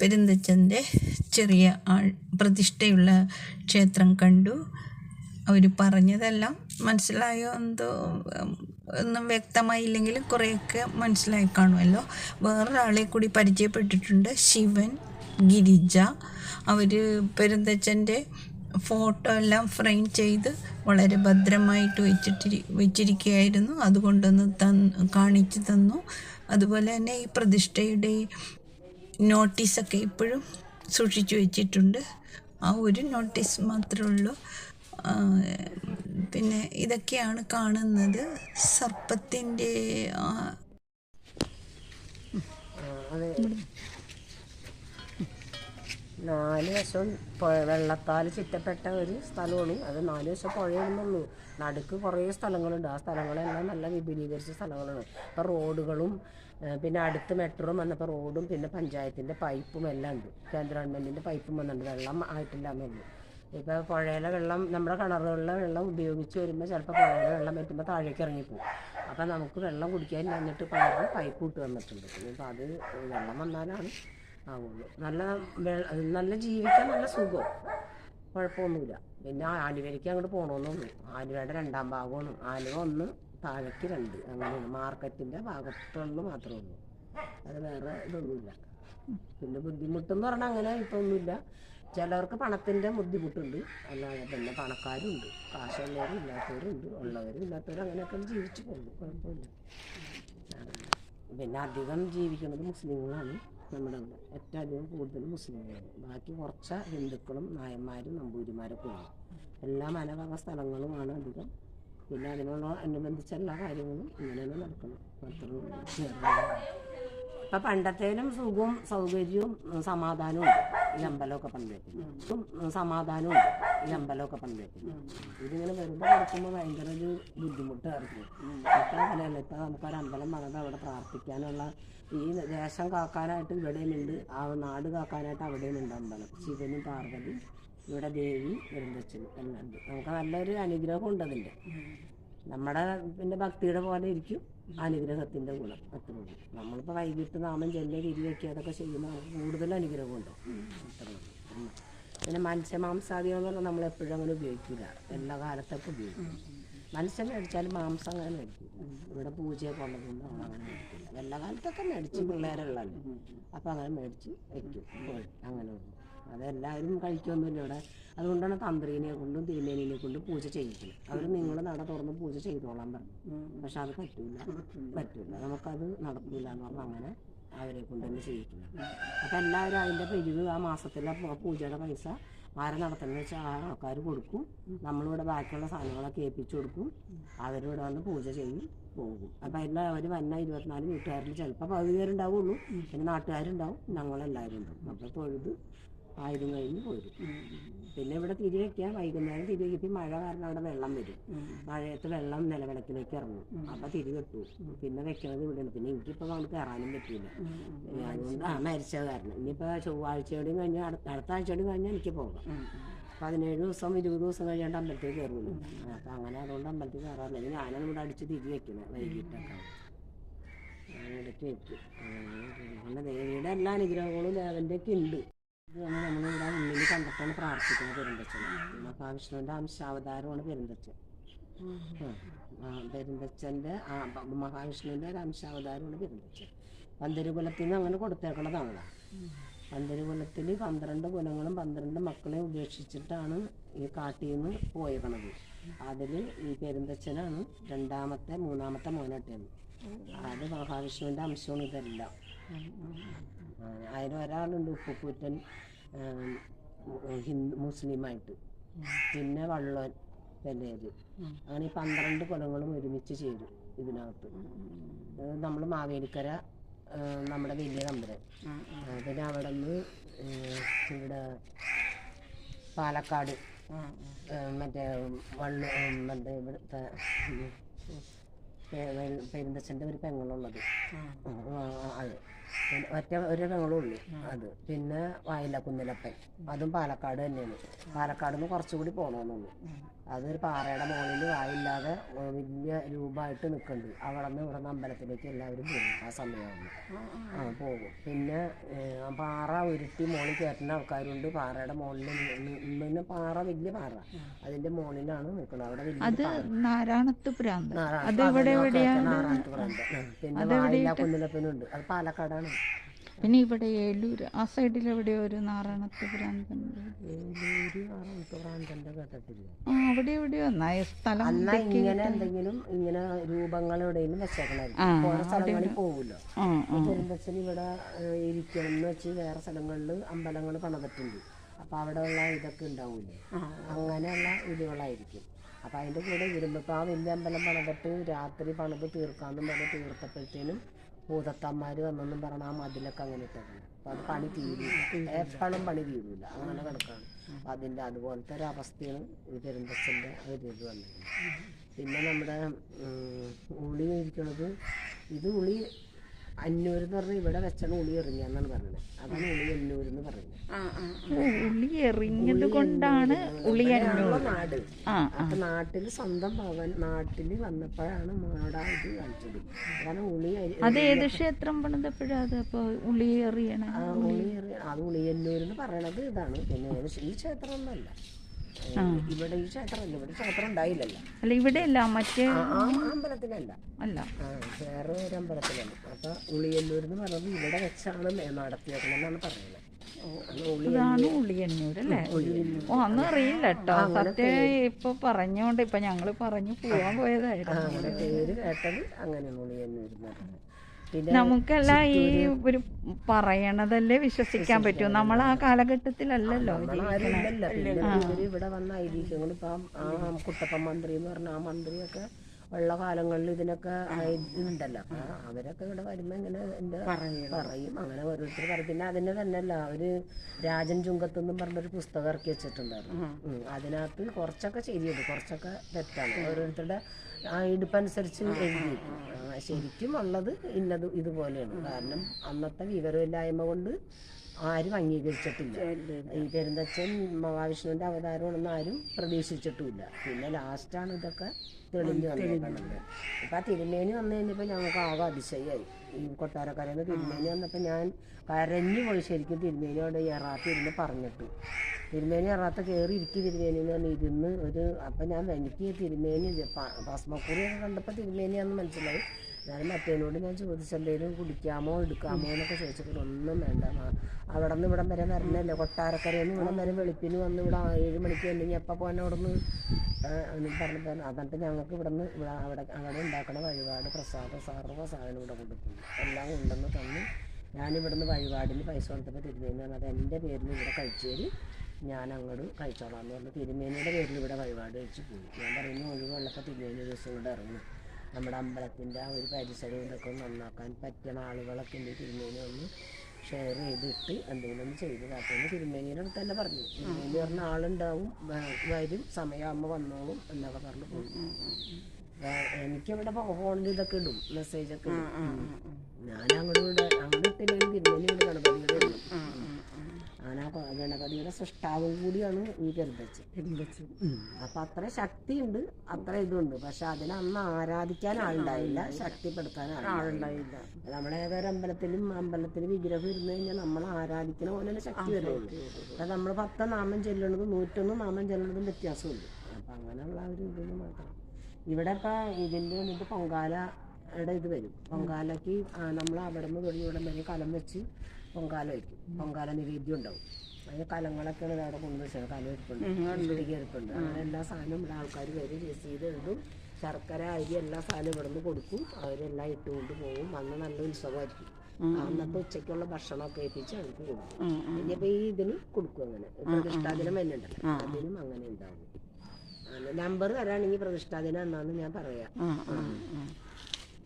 പെരുന്തച്ചന്റെ ചെറിയ ആൾ പ്രതിഷ്ഠയുള്ള ക്ഷേത്രം കണ്ടു. അവർ പറഞ്ഞതെല്ലാം മനസ്സിലായോ എന്തോ ഒന്നും വ്യക്തമായില്ലെങ്കിലും കുറേയൊക്കെ മനസ്സിലായി കാണുമല്ലോ. വേറൊരാളെ കൂടി പരിചയപ്പെട്ടിട്ടുണ്ട് ശിവൻ ഗിരിജ. അവർ പെരുന്തച്ചന്റെ ഫോട്ടോ എല്ലാം ഫ്രെയിം ചെയ്ത് വളരെ ഭദ്രമായിട്ട് വെച്ചിട്ട് വെച്ചിരിക്കുകയായിരുന്നു. അതുകൊണ്ടൊന്ന് തന്ന് കാണിച്ചു തന്നു. അതുപോലെ തന്നെ ഈ പ്രതിഷ്ഠയുടെ നോട്ടീസൊക്കെ ഇപ്പോഴും സൂക്ഷിച്ചു വെച്ചിട്ടുണ്ട്. ആ ഒരു നോട്ടീസ് മാത്രമേ ഉള്ളൂ പിന്നെ ഇതൊക്കെയാണ് കാണുന്നത്. സർപ്പത്തിന്റെ നാല് വശവും വെള്ളത്താൽ ചുറ്റപ്പെട്ട ഒരു സ്ഥലമാണ്. അത് നാല് വശം പുഴയാണെന്നുള്ളൂ. നടുക്ക് കുറേ സ്ഥലങ്ങളുണ്ട്. ആ സ്ഥലങ്ങളെല്ലാം നല്ല വിപുലീകരിച്ച സ്ഥലങ്ങളാണ്. ഇപ്പോൾ റോഡുകളും പിന്നെ അടുത്ത് മെട്രോ വന്നപ്പോൾ റോഡും പിന്നെ പഞ്ചായത്തിന്റെ പൈപ്പും എല്ലാം ഉണ്ട്. കേന്ദ്ര ഗവൺമെന്റിന്റെ പൈപ്പും വന്നിട്ടുണ്ട്. വെള്ളം ആയിട്ടില്ല എന്നുള്ളൂ. ഇപ്പോൾ പുഴയിലെ വെള്ളം നമ്മുടെ കിണറുകളിലെ വെള്ളം ഉപയോഗിച്ച് വരുമ്പോൾ ചിലപ്പോൾ പുഴയിലെ വെള്ളം പറ്റുമ്പോൾ താഴേക്ക് ഇറങ്ങിപ്പോവും. അപ്പം നമുക്ക് വെള്ളം കുടിക്കാൻ എന്നിട്ട് പലരും പൈപ്പ് ഇട്ട് വന്നിട്ടുണ്ട്. അപ്പോൾ അത് വെള്ളം വന്നാലാണ് ആവുള്ളൂ. നല്ല നല്ല ജീവിക്കാൻ നല്ല സുഖം. കുഴപ്പമൊന്നുമില്ല. പിന്നെ ആലുവയിലേക്ക് അങ്ങോട്ട് പോകണമെന്നുള്ളൂ ആലുവയുടെ രണ്ടാം ഭാഗമാണ്. ആലുവ ഒന്ന് താഴേക്ക് രണ്ട്. അങ്ങനെയാണ്. മാർക്കറ്റിന്റെ ഭാഗത്തുള്ള മാത്രമേ ഉള്ളൂ. അത് വേറെ ഇതൊന്നുമില്ല. പിന്നെ ബുദ്ധിമുട്ടെന്ന് പറഞ്ഞാൽ അങ്ങനെ ഇപ്പം ഒന്നുമില്ല ചിലവർക്ക് പണത്തിന്റെ ബുദ്ധിമുട്ടുണ്ട്. അല്ലാതെ പിന്നെ പണക്കാരുണ്ട്. കാശുള്ളവരും ഇല്ലാത്തവരുണ്ട് ഉള്ളവരും ഇല്ലാത്തവരും അങ്ങനെയൊക്കെ ജീവിച്ചു പോകുന്നു. കുഴപ്പമില്ല. പിന്നെ അധികം ജീവിക്കുന്നത് മുസ്ലിങ്ങളാണ്. നമ്മുടെ ഇവിടെ ഏറ്റവും അധികം കൂടുതൽ മുസ്ലിങ്ങളാണ് ബാക്കി കുറച്ച് ഹിന്ദുക്കളും നായന്മാരും നമ്പൂതിരിമാരൊക്കെ ഉണ്ട് എല്ലാ മനവക സ്ഥലങ്ങളുമാണ് അധികം. പിന്നെ അതിനുള്ള അനുബന്ധിച്ച എല്ലാ കാര്യങ്ങളും ഇങ്ങനെയാണ് നടക്കുന്നത് അത്ര ഇപ്പം പണ്ടത്തേലും സുഖവും സൗകര്യവും സമാധാനവും ഈ അമ്പലമൊക്കെ പണിതേക്കും സമാധാനവും ഈ അമ്പലമൊക്കെ പണിതേക്കും ഇതിങ്ങനെ വെറുതെ കിടക്കുമ്പോൾ ഭയങ്കര ഒരു ബുദ്ധിമുട്ടായിരുന്നു ഇപ്പം അങ്ങനെയല്ല. ഇപ്പം നമുക്കൊരു അമ്പലം അവിടെ പ്രാർത്ഥിക്കാനുള്ള ഈ ദേശം കാക്കാനായിട്ട് ഇവിടെയുമുണ്ട് ആ നാട് കാക്കാനായിട്ട് അവിടെയുമുണ്ട് അമ്പലം. ശിവനും പാർവതി ഇവിടെ ദേവി പെരുന്തച്ഛനും എല്ലാം ഉണ്ട്. നമുക്ക് നല്ലൊരു അനുഗ്രഹം ഉണ്ട് അതിന്റെ. നമ്മുടെ പിന്നെ ഭക്തിയുടെ പോലെ ഇരിക്കും അനുഗ്രഹത്തിന്റെ ഗുണം. അത്രേ ഉള്ളൂ. നമ്മളിപ്പോൾ വൈകിട്ട് നാമം ചെല്ലെ തിരി വയ്ക്കുക അതൊക്കെ ചെയ്യുന്ന കൂടുതൽ അനുഗ്രഹമുണ്ട് അത്രേ ഉള്ളൂ. പിന്നെ മത്സ്യമാംസാദികൾ എന്ന് പറഞ്ഞാൽ നമ്മൾ എപ്പോഴും അങ്ങനെ ഉപയോഗിക്കില്ല എല്ലാ കാലത്തൊക്കെ ഉപയോഗിക്കും. മത്സ്യം മേടിച്ചാലും മാംസം അങ്ങനെ മേടിക്കും ഇവിടെ പൂജയൊക്കെ ഉള്ളതുകൊണ്ട് അങ്ങനെ മേടിക്കില്ല. എല്ലാ കാലത്തൊക്കെ മേടിച്ച് പിള്ളേരുള്ളല്ലോ അപ്പം അങ്ങനെ മേടിച്ച് വെക്കും. അങ്ങനെ ഉള്ളു. അതെല്ലാവരും കഴിക്കൊന്നുമില്ല ഇവിടെ. അതുകൊണ്ടാണ് തന്ത്രീനെ കൊണ്ടും തിരുമേനിനെ കൊണ്ടും പൂജ ചെയ്യിക്കുന്നത്. അവർ നിങ്ങൾ നട തുറന്ന് പൂജ ചെയ്തോളാൻ പറഞ്ഞു പക്ഷെ അത് പറ്റൂല. പറ്റൂല. നമുക്കത് നടക്കില്ല എന്ന് പറഞ്ഞാൽ അങ്ങനെ അവരെ കൊണ്ട് ചെയ്യിക്കുന്നത്. അപ്പം എല്ലാവരും അതിന്റെ പിരിവ് ആ മാസത്തിലെ പൂജയുടെ പൈസ ആരെ നടത്തുന്നത് വെച്ചാൽ ആ ആൾക്കാർ കൊടുക്കും. നമ്മളിവിടെ ബാക്കിയുള്ള സാധനങ്ങളൊക്കെ ഏൽപ്പിച്ചു കൊടുക്കും. അവരിവിടെ വന്ന് പൂജ ചെയ്യും പോകും. അപ്പം എല്ലാം അവർ വന്ന ഇരുപത്തിനാല് വീട്ടുകാരിൽ ചിലപ്പോൾ പകുതി പേരുണ്ടാവുള്ളൂ. പിന്നെ നാട്ടുകാരുണ്ടാവും ഞങ്ങളെല്ലാവരും ഉണ്ടാവും. അപ്പോൾ തൊഴുത് ആയുധം കഴിഞ്ഞ് പോരും പിന്നെ ഇവിടെ തിരി വയ്ക്കാൻ വൈകുന്നേരം തിരി വയ്ക്കും മഴ കാരണം അവിടെ വെള്ളം വരും. മഴയത്ത് വെള്ളം നിലവിളക്കിലേക്ക് ഇറങ്ങും. അപ്പം തിരി വെട്ടു പിന്നെ വെക്കണത് ഇവിടെയാണ്. പിന്നെ എനിക്കിപ്പോൾ നമുക്ക് കയറാനും പറ്റില്ല അതുകൊണ്ട് ആ മരിച്ചത് കാരണം. ഇനിയിപ്പോൾ ചൊവ്വാഴ്ചയോടെയും കഴിഞ്ഞ് അടുത്ത ആഴ്ചയോടെയും കഴിഞ്ഞാൽ എനിക്ക് പോകാം. പതിനേഴ് ദിവസം ഇരുപത് ദിവസം കഴിയാണ്ട് അമ്പലത്തിൽ കയറുള്ളൂ. അപ്പം അങ്ങനെ അതുകൊണ്ട് അമ്പലത്തിൽ കയറാറില്ല. ഇനി ഞാനാണ് ഇവിടെ അടിച്ച് തിരി വെക്കുന്നത് വൈകിട്ടൊക്കെ അങ്ങനെ ഇടയ്ക്ക് വെക്കും. അങ്ങനെ ദേവിയുടെ എല്ലാ അനുഗ്രഹങ്ങളും ദേവന്റെ ഒക്കെ ഉണ്ട്. ഇതാണ് നമ്മളിവിടെ മുന്നിൽ കണ്ടിട്ടാണ് പ്രാർത്ഥിക്കുന്നത് പെരുന്തച്ഛൻ മഹാവിഷ്ണുവിന്റെ അംശാവതാരമാണ് പെരുന്തച്ഛൻ ആ, പെരുന്തച്ഛന്റെ ആ മഹാവിഷ്ണുവിന്റെ ഒരു അംശാവതാരമാണ് പെരുന്തച്ഛൻ പന്തരുകുലത്തിൽ നിന്ന് അങ്ങനെ കൊടുത്തേക്കണതാണല്ലോ. പന്തരുകുലത്തിൽ പന്ത്രണ്ട് കുലങ്ങളും പന്ത്രണ്ട് മക്കളെ ഉപേക്ഷിച്ചിട്ടാണ് ഈ കാട്ടിൽ നിന്ന് പോയേക്കണത്. അതിൽ ഈ പെരുന്തച്ഛനാണ് രണ്ടാമത്തെ മൂന്നാമത്തെ മോനട്ടേന്ന് അത് മഹാവിഷ്ണുവിന്റെ അംശമാണ് ഇതെല്ലാം. ആ, അതിൽ ഒരാളുണ്ട് ഉപ്പുകൂറ്റൻ ആം, ഹിന്ദു മുസ്ലിമായിട്ട്. പിന്നെ വള്ളോൻ പെല്ലേര് അങ്ങനെ ഈ പന്ത്രണ്ട് കുലങ്ങളും ഒരുമിച്ച് ചേരും ഇതിനകത്ത്. നമ്മൾ മാവേലിക്കര നമ്മുടെ വലിയ തമ്പുരൻ. പിന്നെ അവിടെ നിന്ന് ഇവിടെ പാലക്കാട് മറ്റേ വള്ളു മറ്റേ ഇവിടുത്തെ പെരുന്തച്ഛന്റെ ഒരു പെങ്ങളുള്ളത്. അത്. ഒറ്റ ഒരു ഉള്ളൂ അത്. പിന്നെ വായില കുന്നിലപ്പൻ. അതും പാലക്കാട് തന്നെയാണ്. പാലക്കാട് നിന്ന് കുറച്ചുകൂടി പോകണമെന്നുള്ളൂ അതൊരു പാറയുടെ മുകളിൽ വായില്ലാതെ വലിയ രൂപമായിട്ട് നിൽക്കുന്നുണ്ട് അവിടെ നിന്ന് ഇവിടെ നിന്ന് അമ്പലത്തിലേക്ക് എല്ലാവരും പോകും ആ സമയമാകുമ്പോൾ ആ പോകും. പിന്നെ പാറ ഉരുട്ടി മുകളിൽ കയറ്റുന്ന ആൾക്കാരുണ്ട്. പാറയുടെ മുകളിൽ പിന്നെ പാറ വലിയ പാറ. അതിന്റെ മുകളിലാണ് നിൽക്കുന്നത്. അവിടെ വലിയ നാരായണത്ത് പ്രാന്ത് പറയുന്നത്. പിന്നെ വായില്ല കുന്നിലപ്പനുണ്ട്. അത് പാലക്കാടാണ്. പിന്നെ ഇവിടെ ഏലൂര് ആ സൈഡിൽ എവിടെയോ ഒരു നാരായണത്ത് ഭ്രാന്തണ്ട് ആ അവിടെ എവിടെയോ? ഈ സ്ഥലം അന്നാ ഇങ്ങനെ എന്തെങ്കിലും ഇങ്ങനെ രൂപങ്ങൾ എവിടെയെങ്കിലും വെച്ചേക്കണായിരിക്കും. ഓരോ സ്ഥലങ്ങളിൽ പോകുമല്ലോ പെരുന്തച്ഛൻ ഇവിടെ ഇരിക്കണം എന്ന് വെച്ച് വേറെ സ്ഥലങ്ങളിൽ അമ്പലങ്ങൾ പണിതിട്ടുണ്ട്. അപ്പോൾ അവിടെയുള്ള ഇതൊക്കെ ഉണ്ടാവില്ലേ അങ്ങനെയുള്ള ഇതുകളായിരിക്കും. അപ്പോൾ അതിന്റെ കൂടെ വരുമ്പോൾ ആ വലിയ അമ്പലം പണിതിട്ട് രാത്രി പണിത് തീർക്കാമെന്നും പറഞ്ഞ് തീർത്തപ്പോഴത്തേനും ഭൂതത്തന്മാർ വന്നെന്നും പറഞ്ഞ ആ മതിലൊക്കെ അങ്ങനെ ഇട്ടേക്കണം. അപ്പൊ അത് പണി തീരില്ല എപ്പോഴും പണി തീരില്ല അങ്ങനെ കിടക്കാണ്. അപ്പം അതിന്റെ അതുപോലത്തെ ഒരു അവസ്ഥയാണ് ഈ പെരുന്തച്ഛന്റെ ഒരു ഇത് വന്നിരിക്കുന്നത്. പിന്നെ നമ്മുടെ ഉം, ഉളി ഇരിക്കുന്നത് ഇത് ഉളി അഞ്ഞൂറ് എന്ന് പറഞ്ഞാൽ ഇവിടെ വെച്ചാണ് ഉള്ളി എറിഞ്ഞാന്നാണ് പറഞ്ഞത്. അതാണ് ഉളി അഞ്ഞൂറ് എന്ന് പറയുന്നത് ഉള്ളി എറിഞ്ഞത് കൊണ്ടാണ് ഉളി ഇവിടെയാണല്ലോ നാട്. അപ്പൊ നാട്ടിൽ സ്വന്തം ഭവൻ നാട്ടിൽ വന്നപ്പോഴാണ് മാടാ ഇത് കാണിച്ചത്. അതാണ് ഉള്ളി അത് ഏത് ക്ഷേത്രം പണിതപ്പോഴാണ് അത് അപ്പൊ ഉളി എറിയണ ആ ഉളി എറി- അത് ഉളിയന്നൂർ എന്ന് പറയണത് ഇതാണ്. പിന്നെ ഈ ക്ഷേത്രം ഒന്നല്ല. ഇവിടെ ഈ ക്ഷേത്രമല്ല ഇവിടെ ക്ഷേത്രം ഉണ്ടായില്ലല്ലോ. അല്ല ഇവിടെയല്ല മറ്റേ അമ്പലത്തിലല്ല. അല്ല. വേറെ ഒരു അമ്പലത്തിലാണ് അപ്പൊ ഉളിയന്നൂർ എന്ന് പറഞ്ഞത് ഇവിടെ വെച്ചാണ് നടത്തിയേക്കണെന്നാണ് പറയുന്നത്. ഇതാണ് ഉളിയന്നൂർ അല്ലേ? ഓ അന്ന് അറിയില്ല കേട്ടോ സത്യം ഇപ്പൊ പറഞ്ഞോണ്ട് ഇപ്പൊ ഞങ്ങൾ പറഞ്ഞു പോവാൻ പോയതായിരുന്നു പേര് കേട്ടത് അങ്ങനെ ഉളിയന്നൂർ എന്ന് പിന്നെ നമുക്കല്ല ഈ ഒരു പറയണതല്ലേ വിശ്വസിക്കാൻ പറ്റൂ. നമ്മൾ ആ കാലഘട്ടത്തിലല്ലല്ലോ ഇവിടെ വന്ന ഐതിഹ്യങ്ങൾ ഇപ്പം ആ കുട്ടപ്പൻ മന്ത്രി എന്ന് പറഞ്ഞ ആ മന്ത്രിയൊക്കെ ഉള്ള കാലങ്ങളിൽ ഇതിനൊക്കെ അപ്പൊ അവരൊക്കെ ഇവിടെ വരുമ്പോ ഇങ്ങനെ എന്റെ പറയും. അങ്ങനെ ഓരോരുത്തർ പറയും. പിന്നെ അതിന് തന്നെയല്ല അവർ രാജൻ ചുങ്കത്ത് എന്നും പറഞ്ഞൊരു പുസ്തകം ഇറക്കി വെച്ചിട്ടുണ്ടായിരുന്നു. അതിനകത്ത് കുറച്ചൊക്കെ ശരിയുണ്ട്. കുറച്ചൊക്കെ തെറ്റാണ്. ഓരോരുത്തരുടെ ആ ഇടുപ്പനുസരിച്ച് എഴുതി. ശരിക്കും ഉള്ളത് ഇന്നത് ഇതുപോലെയാണ്. കാരണം അന്നത്തെ വിവരമില്ലായ്മ കൊണ്ട് ആരും അംഗീകരിച്ചിട്ടില്ല. ഈ പെരുന്തച്ഛൻ മഹാവിഷ്ണുവിന്റെ അവതാരമാണെന്ന് ആരും പ്രതീക്ഷിച്ചിട്ടുമില്ല. പിന്നെ ലാസ്റ്റാണ് ഇതൊക്കെ തെളിഞ്ഞു വന്നിരിക്കുന്നത് ഇപ്പൊ ആ തിരുമേനി വന്നു കഴിഞ്ഞപ്പോൾ ഞങ്ങൾക്ക് ആകെ അതിശയായി. ഈ കൊട്ടാരക്കരയിൽ നിന്ന് തിരുമേനി വന്നപ്പോൾ ഞാൻ കരഞ്ഞു പോയി ശരിക്കും തിരുമേനിയോട് എറാത്ത് ഇരുന്ന് പറഞ്ഞിട്ടു. തിരുമേനി എറാത്ത കയറി ഇരിക്കും തിരുമേനി എന്ന് പറഞ്ഞ് ഇരുന്ന് ഒരു അപ്പം ഞാൻ എനിക്ക് തിരുമേനി ഭസ്മക്കുറിയൊക്കെ കണ്ടപ്പോൾ തിരുമേനിയാന്ന് മനസ്സിലായി. ഞാൻ മറ്റേനോട് ഞാൻ ചോദിച്ചെന്തേലും കുടിക്കാമോ എടുക്കാമോ എന്നൊക്കെ ചോദിച്ചപ്പോൾ ഒന്നും വേണ്ട അവിടെ നിന്ന് ഇവിടം വരെ വരണല്ലേ കൊട്ടാരക്കരയിൽ നിന്ന് ഇവിടം വരെ വെളുപ്പിന് വന്ന് ഇവിടെ ഏഴ് മണിക്ക് അല്ലെങ്കിൽ എപ്പോൾ പോകാൻ അവിടെ നിന്ന് പറഞ്ഞു പറഞ്ഞപ്പോൾ എന്നിട്ട് ഞങ്ങൾക്ക് ഇവിടെ നിന്ന് ഇവിടെ അവിടെ അവിടെ ഉണ്ടാക്കണ വഴിപാട് പ്രസാദ സർവ സാധനം ഇവിടെ കൊടുക്കും എല്ലാം ഉണ്ടെന്ന് തന്ന് ഞാനിവിടുന്ന് വഴിപാടിന് പൈസ കൊടുത്തപ്പോൾ തിരുമേനി പറഞ്ഞത് എന്റെ പേരിൽ ഇവിടെ കഴിച്ചു ഞാൻ അങ്ങോട്ട് കഴിച്ചോളാം. എന്ന് പറഞ്ഞു. തിരുമേനിയുടെ പേരിൽ ഇവിടെ വഴിപാട് കഴിച്ച് പോയി. ഞാൻ പറയുന്നു ഒഴിവുള്ളപ്പോൾ തിരുമേനി ദിവസം ഇവിടെ ഇറങ്ങും നമ്മുടെ അമ്പലത്തിന്റെ ആ ഒരു പരിസരം ഇതൊക്കെ നന്നാക്കാൻ പറ്റുന്ന ആളുകളൊക്കെ ഉണ്ട് തിരുമേനി ഒന്ന് ഷെയർ ചെയ്തിട്ട് എന്തെങ്കിലും ഒന്ന് ചെയ്ത് കാട്ടുമെന്ന് തിരുമേനിയുടെ അടുത്ത് തന്നെ പറഞ്ഞു. തിരുമേനി പറഞ്ഞ ആളുണ്ടാവും. വരും. സമയമാകുമ്പോൾ വന്നോളും എന്നൊക്കെ പറഞ്ഞു പോയി. എനിക്കിവിടെ ഫോണിൽ ഇതൊക്കെ ഇടും. മെസ്സേജൊക്കെ ഇടും. ഞാൻ അങ്ങോട്ട് ഇവിടെ അങ്ങോട്ട് ഇട്ടില്ലെങ്കിൽ തിരുമേനി ഇവിടെ ഗണപതിയുടെ ഇടും അങ്ങനെ ആ കൊ- ഗണപതിയുടെ സൃഷ്ടാവും കൂടിയാണ് ഈ പെരുന്തച്ച് അപ്പൊ അത്ര ശക്തിയുണ്ട് അത്ര ഇതുണ്ട്. പക്ഷെ അതിനെ അന്ന് ആരാധിക്കാൻ ആളുണ്ടായില്ല ശക്തിപ്പെടുത്താൻ ആളുണ്ടായില്ല. നമ്മളെ ഏതൊരു അമ്പലത്തിലും അമ്പലത്തിൽ വിഗ്രഹം ഇരുന്ന് കഴിഞ്ഞാൽ നമ്മൾ ആരാധിക്കുന്ന പോലെ തന്നെ ശക്തി വരുള്ളൂ അപ്പൊ നമ്മൾ പത്ത് നാമം ചെല്ലണതും നൂറ്റൊന്ന് നാമം ചെല്ലണതും വ്യത്യാസമുണ്ട്. അപ്പൊ അങ്ങനെയുള്ള ഒരു ഇതിന് മാത്രം. ഇവിടെ ഇപ്പൊ ഇതിന്റെ വന്നിട്ട് പൊങ്കാലയുടെ ഇത് വരും. പൊങ്കാലയ്ക്ക് നമ്മൾ അവിടെ നിന്ന് തുടങ്ങി ഇവിടെ വരെ കലം വെച്ച് പൊങ്കാല വയ്ക്കും പൊങ്കാല നിവേദ്യം ഉണ്ടാവും. അതിന് കലങ്ങളൊക്കെയാണ് അവിടെ കൊണ്ടുവച്ചത് കലം ഇരിപ്പുണ്ട് ഇഷ്ടിക ഇരിപ്പുണ്ട് അങ്ങനെ എല്ലാ സാധനവും ഇവിടെ ആൾക്കാർ വരും. രസീത് എഴുതും ശർക്കര അരി എല്ലാ സാധനവും ഇവിടെ നിന്ന് കൊടുക്കും. അവരെല്ലാം ഇട്ടുകൊണ്ട് പോകും. അന്ന് നല്ല ഉത്സവമായിരിക്കും. അന്നത്തെ ഉച്ചയ്ക്കുള്ള ഭക്ഷണമൊക്കെ ഏൽപ്പിച്ച് അവർക്ക് കൊടുക്കും. ഇനിയിപ്പോൾ ഈ ഇതിന് കൊടുക്കും അങ്ങനെ. പ്രതിഷ്ഠാദിനം തന്നെ ഉണ്ടല്ലോ അതിനും അങ്ങനെ ഉണ്ടാവും. നമ്പർ തരാണെങ്കിൽ പ്രതിഷ്ഠാദിനം എന്നാന്ന് ഞാൻ പറയാം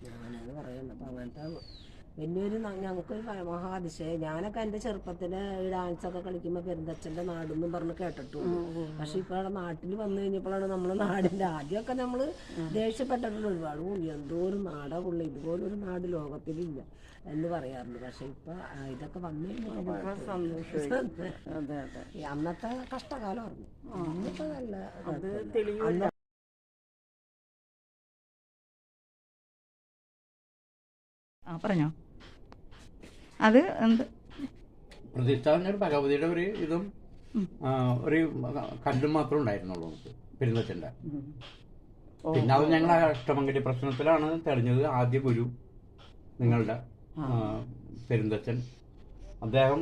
ഞാനത് പറയുന്നത് അപ്പം അങ്ങനത്തെ വലിയൊരു ഞങ്ങൾക്കൊരു മഹാതിശയ മഹാതിശയം. ഞാനൊക്കെ എന്റെ ചെറുപ്പത്തിൽ ഈ ഡാൻസൊക്കെ കളിക്കുമ്പോൾ പെരുന്തച്ഛന്റെ നാടെന്നും പറഞ്ഞ് കേട്ടിട്ടുണ്ട്. പക്ഷെ ഇപ്പോൾ അവിടെ നാട്ടിൽ വന്നു കഴിഞ്ഞപ്പോഴാണ് നമ്മൾ നാടിന്റെ ആദ്യമൊക്കെ നമ്മൾ ദേഷ്യപ്പെട്ടിട്ടുണ്ട് ഒരുപാട് എന്തോ ഒരു നാടാ പുള്ളി. ഇതുപോലൊരു നാട് ലോകത്തിലില്ല എന്ന് പറയാറുണ്ട്. പക്ഷെ ഇപ്പൊ ഇതൊക്കെ വന്നു കഴിഞ്ഞപ്പോൾ അന്നത്തെ കഷ്ടകാലമായിരുന്നു ഇന്നത്തെ നല്ല അത് കുഴപ്പമില്ല. ആ പറഞ്ഞോ? അത് എന്ത്? പ്രതിഷ്ഠ ഭഗവതിയുടെ ഒരു ഇതും ഒരു കല്ലും മാത്രം ഉണ്ടായിരുന്നുള്ളൂ നമുക്ക് പെരുന്നച്ചന്റെ പിന്നെ അത് ഞങ്ങൾ അഷ്ടമംഗലി പ്രശ്നത്തിലാണ് തെളിഞ്ഞത് ആദ്യ ഗുരു നിങ്ങളുടെ പെരുന്തച്ചൻ. പെരുന്തച്ഛൻ അദ്ദേഹം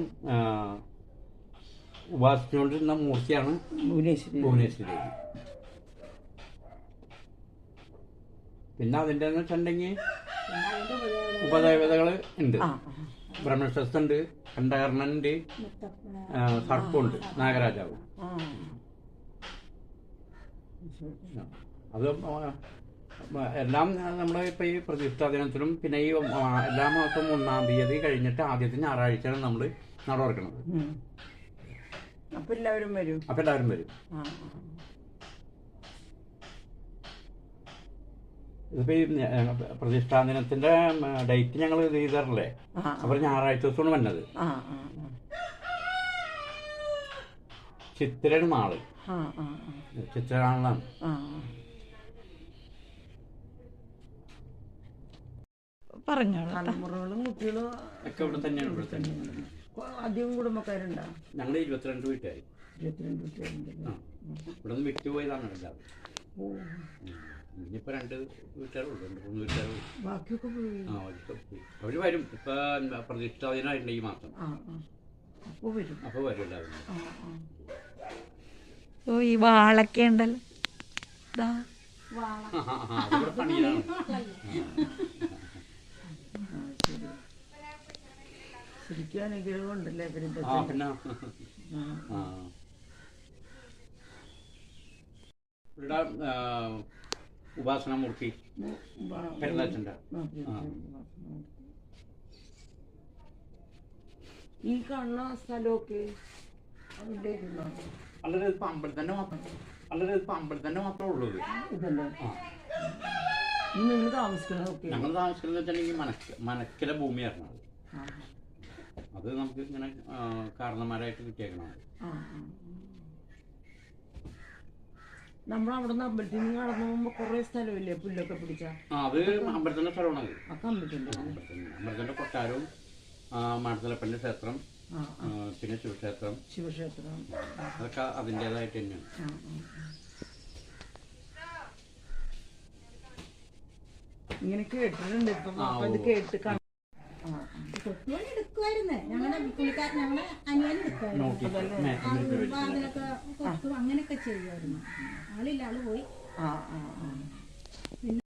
ഉപാസിച്ചുകൊണ്ടിരുന്ന മൂർത്തിയാണ് ഭുവനേശ്വരി. ഭുവനേശ്വരി. പിന്നെ അതിന്റെ എന്ന് വെച്ചിട്ടുണ്ടെങ്കിൽ ഉപദേവതകൾ ഉണ്ട്. ബ്രഹ്മശസ്തുണ്ട് കണ്ടകർണനുണ്ട് സർപ്പുണ്ട് നാഗരാജാവ്. അത് എല്ലാം നമ്മുടെ ഇപ്പൊ ഈ പ്രതിഷ്ഠാ ദിനത്തിലും പിന്നെ ഈ എല്ലാ മാസവും ഒന്നാം തീയതി കഴിഞ്ഞിട്ട് ആദ്യത്തെ ഞായറാഴ്ചയാണ് നമ്മൾ നട തുറക്കുന്നത്. അപ്പൊ എല്ലാവരും വരും? അപ്പൊ എല്ലാവരും വരും. ഇതിപ്പോ ഈ പ്രതിഷ്ഠാ ദിനത്തിന്റെ ഡേറ്റ് ഞങ്ങൾ ഇത് ചെയ്തറില്ലേ അപ്പൊ ഞായറാഴ്ച ദിവസമാണ് വന്നത്. ആ മാൾ നാൾ ആ പറഞ്ഞോളൂ തലമുറകളും കുട്ടികളും ഒക്കെ ഇവിടെ തന്നെയാണ് ഇവിടെ തന്നെ അധികം കുടുംബക്കാരുണ്ടോ? ഞങ്ങൾ ഇരുപത്തിരണ്ട് വീട്ടുകാർ ഇരുപത്തിരണ്ട് വീട്ടുകാരുണ്ട്. ഇവിടെ നിന്ന് വിട്ടുപോയതാണ് എല്ലാവരും. ഓ ഇനിയിപ്പോ രണ്ട് വീട്ടുകാരുള്ളൂ രണ്ട് മൂന്ന് വീട്ടുകാരുള്ളൂ ബാക്കിയൊക്കെ പോയി. ആ അവരൊക്കെ പോയി. അവർ വരും. ഇപ്പൊ പ്രതിഷ്ഠാ ദിനമായിട്ടുണ്ട് ഈ മാസം അപ്പോൾ വരും. അപ്പൊ വരും എല്ലാവരും. ഓ ഈ വാളൊക്കെ ഉണ്ടല്ലോ. ശരിക്കും അനുഗ്രഹം ആ ഇവിടെ ഉപാസനമൂർത്തി പെരുന്നാച്ചന്റെ ഈ കാണുന്ന സ്ഥലമൊക്കെ? അല്ലത് ഇപ്പൊ അമ്പലത്തിന്റെ മാത്രം. അല്ലത് ഇപ്പൊ തന്നെ മാത്രമേ ഉള്ളൂ ഞങ്ങൾ താമസിക്കുന്നത് വെച്ചിട്ടുണ്ടെങ്കിൽ മനക്ക മനക്കിലെ ഭൂമിയായിരുന്നു അത്. നമുക്ക് ഇങ്ങനെ കാരണന്മാരായിട്ട് കിട്ടിയേക്കണം. നമ്മൾ നിന്ന് അമ്പലത്തിൽ നിന്ന് കടന്നു പോകുമ്പോ കുറെ സ്ഥലമില്ലേ പുല്ലൊക്കെ പിടിച്ച? ആ അത് അമ്പലത്തിന്റെ സ്ഥലമാണ് അമ്പലത്തിന്റെ അമ്പലത്തിന്റെ കൊട്ടാരവും ആ, മാടത്തലപ്പന്റെ ക്ഷേത്രം പിന്നെ ശിവക്ഷേത്രം. ശിവക്ഷേത്രം. അതൊക്കെ അതിന്റെതായിട്ട് തന്നെയാണ്. ഇങ്ങനെ കേട്ടിട്ടുണ്ട്. ഇപ്പം ഇത് കേട്ട്. കൊത്തുപണി എടുക്കുമായിരുന്നു അനിയൻ വാതിലൊക്കെ കൊത്തും അങ്ങനെയൊക്കെ ചെയ്യുമായിരുന്നു ആളില്ല ആൾ പോയി.